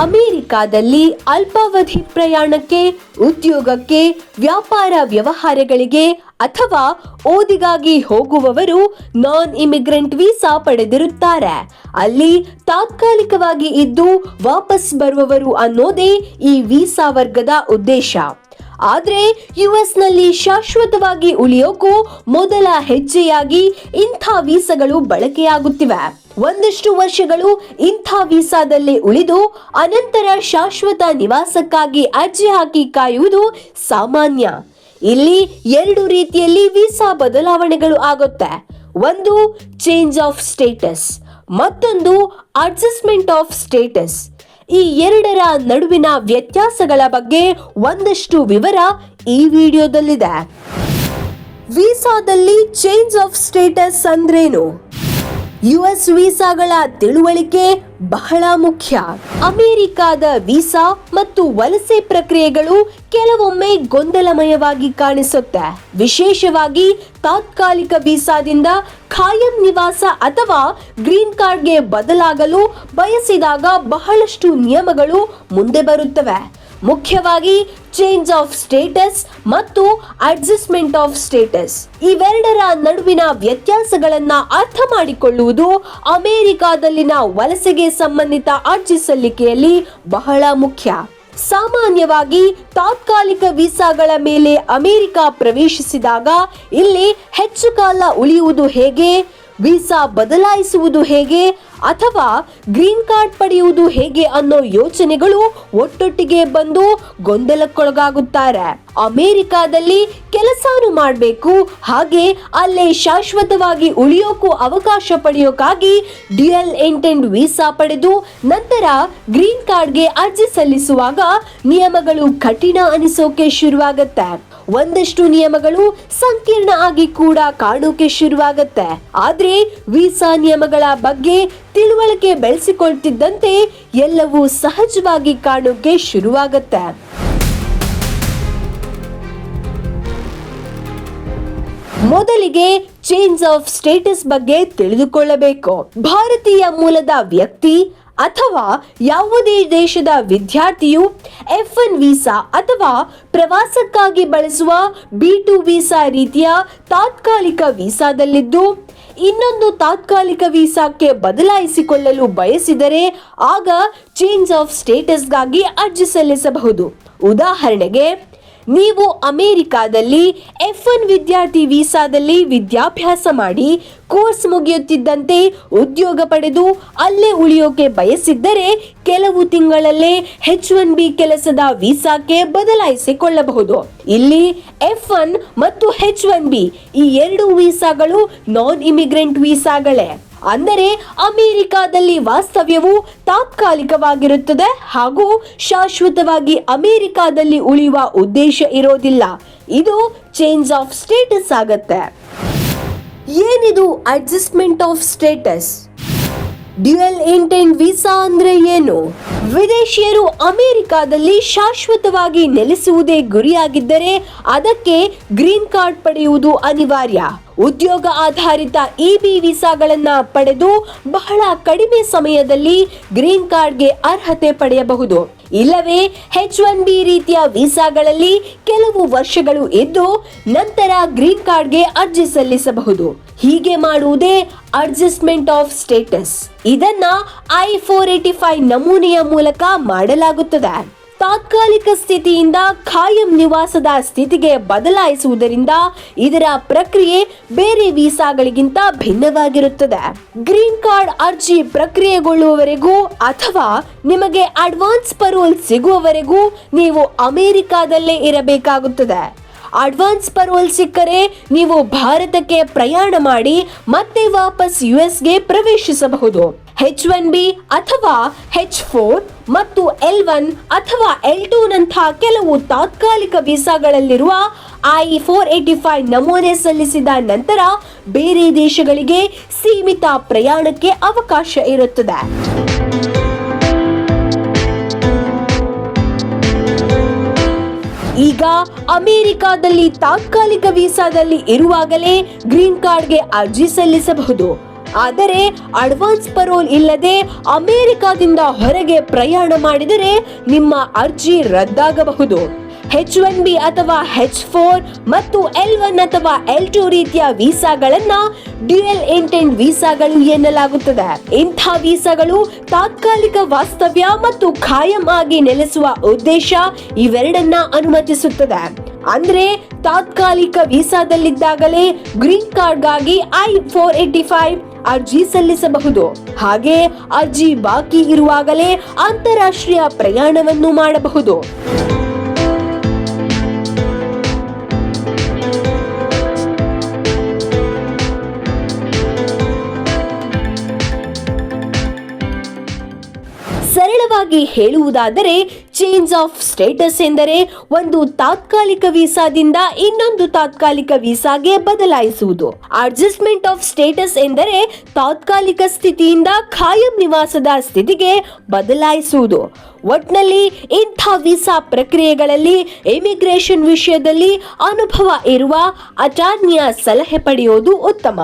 ಅಮೆರಿಕಾದಲ್ಲಿ ಅಲ್ಪಾವಧಿ ಪ್ರಯಾಣಕ್ಕೆ, ಉದ್ಯೋಗಕ್ಕೆ, ವ್ಯಾಪಾರ ವ್ಯವಹಾರಗಳಿಗೆ ಅಥವಾ ಓದಿಗಾಗಿ ಹೋಗುವವರು ನಾನ್ ಇಮಿಗ್ರೆಂಟ್ ವೀಸಾ ಪಡೆದಿರುತ್ತಾರೆ. ಅಲ್ಲಿ ತಾತ್ಕಾಲಿಕವಾಗಿ ಇದ್ದು ವಾಪಸ್ ಬರುವವರು ಅನ್ನೋದೇ ಈ ವೀಸಾ ವರ್ಗದ ಉದ್ದೇಶ. ಆದ್ರೆ ಯುಎಸ್ನಲ್ಲಿ ಶಾಶ್ವತವಾಗಿ ಉಳಿಯೋಕ್ಕೂ ಮೊದಲ ಹೆಜ್ಜೆಯಾಗಿ ಇಂಥ ವೀಸಾಗಳು ಬಳಕೆಯಾಗುತ್ತಿವೆ. ಒಂದಷ್ಟು ವರ್ಷಗಳು ಇಂಥ ವೀಸಾದಲ್ಲಿ ಉಳಿದು ಅನಂತರ ಶಾಶ್ವತ ನಿವಾಸಕ್ಕಾಗಿ ಅರ್ಜಿ ಹಾಕಿ ಕಾಯುವುದು ಸಾಮಾನ್ಯ. ಇಲ್ಲಿ ಎರಡು ರೀತಿಯಲ್ಲಿ ವೀಸಾ ಬದಲಾವಣೆಗಳು ಆಗುತ್ತೆ. ಒಂದು ಚೇಂಜ್ ಆಫ್ ಸ್ಟೇಟಸ್ ಮತ್ತೊಂದು ಅಡ್ಜಸ್ಟ್ಮೆಂಟ್ ಆಫ್ ಸ್ಟೇಟಸ್ ಈ ಎರಡರ ನಡುವಿನ ವ್ಯತ್ಯಾಸಗಳ ಬಗ್ಗೆ ಒಂದಷ್ಟು ವಿವರ ಈ ವಿಡಿಯೋದಲ್ಲಿದೆ. ವೀಸಾದಲ್ಲಿ ಚೇಂಜ್ ಆಫ್ ಸ್ಟೇಟಸ್ ಅಂದ್ರೇನು? ಯುಎಸ್ ವೀಸಾಗಳ ತಿಳುವಳಿಕೆ ಬಹಳ ಮುಖ್ಯ. ಅಮೆರಿಕಾದ ವೀಸಾ ಮತ್ತು ವಲಸೆ ಪ್ರಕ್ರಿಯೆಗಳು ಕೆಲವೊಮ್ಮೆ ಗೊಂದಲಮಯವಾಗಿ ಕಾಣಿಸುತ್ತೆ. ವಿಶೇಷವಾಗಿ ತಾತ್ಕಾಲಿಕ ವೀಸಾದಿಂದ ಖಾಯಂ ನಿವಾಸ ಅಥವಾ ಗ್ರೀನ್ ಕಾರ್ಡ್ಗೆ ಬದಲಾಗಲು ಬಯಸಿದಾಗ ಬಹಳಷ್ಟು ನಿಯಮಗಳು ಮುಂದೆ ಬರುತ್ತವೆ. ಮುಖ್ಯವಾಗಿ ಚೇಂಜ್ ಆಫ್ ಸ್ಟೇಟಸ್ ಮತ್ತು ಅಡ್ಜಸ್ಟ್ಮೆಂಟ್ ಆಫ್ ಸ್ಟೇಟಸ್ ಇವೆರಡರ ನಡುವಿನ ವ್ಯತ್ಯಾಸಗಳನ್ನ ಅರ್ಥ ಮಾಡಿಕೊಳ್ಳುವುದು ಅಮೆರಿಕಾದಲ್ಲಿನ ವಲಸೆಗೆ ಸಂಬಂಧಿತ ಅರ್ಜಿ ಸಲ್ಲಿಕೆಯಲ್ಲಿ ಬಹಳ ಮುಖ್ಯ. ಸಾಮಾನ್ಯವಾಗಿ ತಾತ್ಕಾಲಿಕ ವೀಸಾಗಳ ಮೇಲೆ ಅಮೆರಿಕ ಪ್ರವೇಶಿಸಿದಾಗ ಇಲ್ಲಿ ಹೆಚ್ಚು ಕಾಲ ಉಳಿಯುವುದು ಹೇಗೆ? ವೀಸಾ ಬದಲಾಯಿಸುವುದು ಹೇಗೆ ಅಥವಾ ಗ್ರೀನ್ ಕಾರ್ಡ್ ಪಡೆಯುವುದು ಹೇಗೆ ಅನ್ನೋ ಯೋಚನೆಗಳು ಒಟ್ಟೊಟ್ಟಿಗೆ ಬಂದು ಗೊಂದಲಕ್ಕೊಳಗಾಗುತ್ತಾರೆ. ಅಮೆರಿಕಾದಲ್ಲಿ ಕೆಲಸನೂ ಮಾಡಬೇಕು, ಹಾಗೆ ಅಲ್ಲೇ ಶಾಶ್ವತವಾಗಿ ಉಳಿಯೋಕ್ಕೂ ಅವಕಾಶ ಪಡೆಯೋಕ್ಕಾಗಿ ಡ್ಯುಯಲ್ ಎಂಟೆಂಡ್ ವೀಸಾ ಪಡೆದು ನಂತರ ಗ್ರೀನ್ ಕಾರ್ಡ್ಗೆ ಅರ್ಜಿ ಸಲ್ಲಿಸುವಾಗ ನಿಯಮಗಳು ಕಠಿಣ ಅನಿಸೋಕೆ ಶುರುವಾಗತ್ತೆ. ಒಂದಷ್ಟು ನಿಯಮಗಳು ಸಂಕೀರ್ಣ ಆಗಿ ಕೂಡ ಕಾಣೋಕೆ ಶುರುವಾಗತ್ತೆ. ಆದ್ರೆ ವೀಸಾ ನಿಯಮಗಳ ಬಗ್ಗೆ ತಿಳುವಳಿಕೆ ಬೆಳೆಸಿಕೊಳ್ತಿದ್ದಂತೆ ಎಲ್ಲವೂ ಸಹಜವಾಗಿ ಕಾಣೋಕೆ ಶುರುವಾಗುತ್ತೆ. ಮೊದಲಿಗೆ ಚೇಂಜ್ ಆಫ್ ಸ್ಟೇಟಸ್ ಬಗ್ಗೆ ತಿಳಿದುಕೊಳ್ಳಬೇಕು. ಭಾರತೀಯ ಮೂಲದ ವ್ಯಕ್ತಿ ಅಥವಾ ಯಾವುದೇ ದೇಶದ ವಿದ್ಯಾರ್ಥಿಯು ಎಫ್ ಎನ್ ವೀಸಾ ಅಥವಾ ಪ್ರವಾಸಕ್ಕಾಗಿ ಬಳಸುವ ಬಿ ಟು ವೀಸಾ ರೀತಿಯ ತಾತ್ಕಾಲಿಕ ವೀಸಾದಲ್ಲಿದ್ದು ಇನ್ನೊಂದು ತಾತ್ಕಾಲಿಕ ವೀಸಾಕ್ಕೆ ಬದಲಾಯಿಸಿಕೊಳ್ಳಲು ಬಯಸಿದರೆ ಆಗ ಚೇಂಜ್ ಆಫ್ ಸ್ಟೇಟಸ್ಗಾಗಿ ಅರ್ಜಿ ಸಲ್ಲಿಸಬಹುದು. ಉದಾಹರಣೆಗೆ ನೀವು ಅಮೆರಿಕಾದಲ್ಲಿ ಎಫ್ ಒನ್ ವಿದ್ಯಾರ್ಥಿ ವೀಸಾದಲ್ಲಿ ವಿದ್ಯಾಭ್ಯಾಸ ಮಾಡಿ ಕೋರ್ಸ್ ಮುಗಿಯುತ್ತಿದ್ದಂತೆ ಉದ್ಯೋಗ ಪಡೆದು ಅಲ್ಲೇ ಉಳಿಯೋಕೆ ಬಯಸಿದ್ದರೆ ಕೆಲವು ತಿಂಗಳಲ್ಲೇ ಹೆಚ್ ಒನ್ ಬಿ ಕೆಲಸದ ವೀಸಾಕ್ಕೆ ಬದಲಾಯಿಸಿಕೊಳ್ಳಬಹುದು. ಇಲ್ಲಿ ಎಫ್ ಒನ್ ಮತ್ತು ಹೆಚ್ ಒನ್ ಬಿ ಈ ಎರಡು ವೀಸಾಗಳು ನಾನ್ ಇಮಿಗ್ರೆಂಟ್ ವೀಸಾಗಳೇ. ಅಂದರೆ ಅಮೆರಿಕಾದಲ್ಲಿ ವಾಸ್ತವ್ಯವು ತಾತ್ಕಾಲಿಕವಾಗಿರುತ್ತದೆ ಹಾಗೂ ಶಾಶ್ವತವಾಗಿ ಅಮೆರಿಕಾದಲ್ಲಿ ಉಳಿಯುವ ಉದ್ದೇಶ ಇರೋದಿಲ್ಲ. ಇದು ಚೇಂಜ್ ಆಫ್ ಸ್ಟೇಟಸ್ ಆಗತ್ತೆ. ಏನಿದು adjustment of status dual intent visa ಅಂದ್ರೆ ಏನು? ವಿದೇಶಿಯರು ಅಮೆರಿಕಾದಲ್ಲಿ ಶಾಶ್ವತವಾಗಿ ನೆಲೆಸುವುದೇ ಗುರಿಯಾಗಿದ್ದರೆ ಅದಕ್ಕೆ ಗ್ರೀನ್ ಕಾರ್ಡ್ ಪಡೆಯುವುದು ಅನಿವಾರ್ಯ. ಉದ್ಯೋಗ ಆಧಾರಿತ ಇಬಿ ವೀಸಾಗಳನ್ನ ಪಡೆದು ಬಹಳ ಕಡಿಮೆ ಸಮಯದಲ್ಲಿ ಗ್ರೀನ್ ಕಾರ್ಡ್ಗೆ ಅರ್ಹತೆ ಪಡೆಯಬಹುದು. ಇಲ್ಲವೇ ಹೆಚ್ ಒನ್ ಬಿ ರೀತಿಯ ವೀಸಾಗಳಲ್ಲಿ ಕೆಲವು ವರ್ಷಗಳು ಇದ್ದು ನಂತರ ಗ್ರೀನ್ ಕಾರ್ಡ್ಗೆ ಅರ್ಜಿ ಸಲ್ಲಿಸಬಹುದು. ಹೀಗೆ ಮಾಡುವುದೇ ಅಡ್ಜಸ್ಟ್ಮೆಂಟ್ ಆಫ್ ಸ್ಟೇಟಸ್. ಇದನ್ನ ಐ ಫೋರ್ ಏಟಿ ಫೈವ್ ನಮೂನೆಯ ಮೂಲಕ ಮಾಡಲಾಗುತ್ತದೆ. ತಾತ್ಕಾಲಿಕ ಸ್ಥಿತಿಯಿಂದ ಖಾಯಂ ನಿವಾಸದ ಸ್ಥಿತಿಗೆ ಬದಲಾಯಿಸುವುದರಿಂದ ಇದರ ಪ್ರಕ್ರಿಯೆ ಬೇರೆ ವೀಸಾಗಳಿಗಿಂತ ಭಿನ್ನವಾಗಿರುತ್ತದೆ. ಗ್ರೀನ್ ಕಾರ್ಡ್ ಅರ್ಜಿ ಪ್ರಕ್ರಿಯೆಗೊಳ್ಳುವವರೆಗೂ ಅಥವಾ ನಿಮಗೆ ಅಡ್ವಾನ್ಸ್ ಪರೋಲ್ ಸಿಗುವವರೆಗೂ ನೀವು ಅಮೆರಿಕಾದಲ್ಲೇ ಇರಬೇಕಾಗುತ್ತದೆ. ಅಡ್ವಾನ್ಸ್ ಪರೋಲ್ ಸಿಕ್ಕರೆ ನೀವು ಭಾರತಕ್ಕೆ ಪ್ರಯಾಣ ಮಾಡಿ ಮತ್ತೆ ವಾಪಸ್ ಯು ಯುಎಸ್ಗೆ ಪ್ರವೇಶಿಸಬಹುದು. ಹೆಚ್ ಒನ್ ಬಿ ಅಥವಾ ಹೆಚ್ ಫೋರ್ ಮತ್ತು ಎಲ್ ಒನ್ ಅಥವಾ ಎಲ್ ಟೂ ನಂತಹ ಕೆಲವು ತಾತ್ಕಾಲಿಕ ವೀಸಾಗಳಲ್ಲಿರುವ ಐ ಫೋರ್ ಏಟಿ ಫೈವ್ ನಮೂನೆ ಸಲ್ಲಿಸಿದ ನಂತರ ಬೇರೆ ದೇಶಗಳಿಗೆ ಸೀಮಿತ ಪ್ರಯಾಣಕ್ಕೆ ಅವಕಾಶ ಇರುತ್ತದೆ. ಈಗ ಅಮೆರಿಕಾದಲ್ಲಿ ತಾತ್ಕಾಲಿಕ ವೀಸಾದಲ್ಲಿ ಇರುವಾಗಲೇ ಗ್ರೀನ್ ಕಾರ್ಡ್ಗೆ ಅರ್ಜಿ ಸಲ್ಲಿಸಬಹುದು. ಆದರೆ ಅಡ್ವಾನ್ಸ್ ಪರೋಲ್ ಇಲ್ಲದೆ ಅಮೆರಿಕಾದಿಂದ ಹೊರಗೆ ಪ್ರಯಾಣ ಮಾಡಿದರೆ ನಿಮ್ಮ ಅರ್ಜಿ ರದ್ದಾಗಬಹುದು. ಹೆಚ್ ಒನ್ ಬಿ ಅಥವಾ ಹೆಚ್ ಫೋರ್ ಮತ್ತು ಎಲ್ ಒನ್ ಅಥವಾ ಎಲ್ ಟು ರೀತಿಯ ವೀಸಾಗಳನ್ನ ಡ್ಯುಯಲ್ ಇಂಟೆಂಟ್ ವೀಸಾಗಳು ಎನ್ನಲಾಗುತ್ತದೆ. ಇಂಥ ವೀಸಾಗಳು ತಾತ್ಕಾಲಿಕ ವಾಸ್ತವ್ಯ ಮತ್ತು ಖಾಯಂ ಆಗಿ ನೆಲೆಸುವ ಉದ್ದೇಶ ಇವೆರಡನ್ನ ಅನುಮತಿಸುತ್ತದೆ. ಅಂದ್ರೆ ತಾತ್ಕಾಲಿಕ ವೀಸಾದಲ್ಲಿದ್ದಾಗಲೇ ಗ್ರೀನ್ ಕಾರ್ಡ್ಗಾಗಿ ಐ ಫೋರ್ ಏಟಿ ಫೈವ್ ಅರ್ಜಿ ಸಲ್ಲಿಸಬಹುದು. ಹಾಗೆ ಅರ್ಜಿ ಬಾಕಿ ಇರುವಾಗಲೇ ಅಂತಾರಾಷ್ಟ್ರೀಯ ಪ್ರಯಾಣವನ್ನು ಮಾಡಬಹುದು. ಹೇಳುವುದಾದರೆ ಚೇಂಜ್ ಆಫ್ ಸ್ಟೇಟಸ್ ಎಂದರೆ ಒಂದು ತಾತ್ಕಾಲಿಕ ವೀಸಾದಿಂದ ಇನ್ನೊಂದು ತಾತ್ಕಾಲಿಕ ವೀಸಾಗೆ ಬದಲಾಯಿಸುವುದು. ಅಡ್ಜಸ್ಟ್ಮೆಂಟ್ ಆಫ್ ಸ್ಟೇಟಸ್ ಎಂದರೆ ತಾತ್ಕಾಲಿಕ ಸ್ಥಿತಿಯಿಂದ ಖಾಯಂ ನಿವಾಸದ ಸ್ಥಿತಿಗೆ ಬದಲಾಯಿಸುವುದು. ಒಟ್ನಲ್ಲಿ ಇಂಥ ವೀಸಾ ಪ್ರಕ್ರಿಯೆಗಳಲ್ಲಿ ಇಮಿಗ್ರೇಷನ್ ವಿಷಯದಲ್ಲಿ ಅನುಭವ ಇರುವ ಅಟಾರ್ನಿಯ ಸಲಹೆ ಪಡೆಯೋದು ಉತ್ತಮ.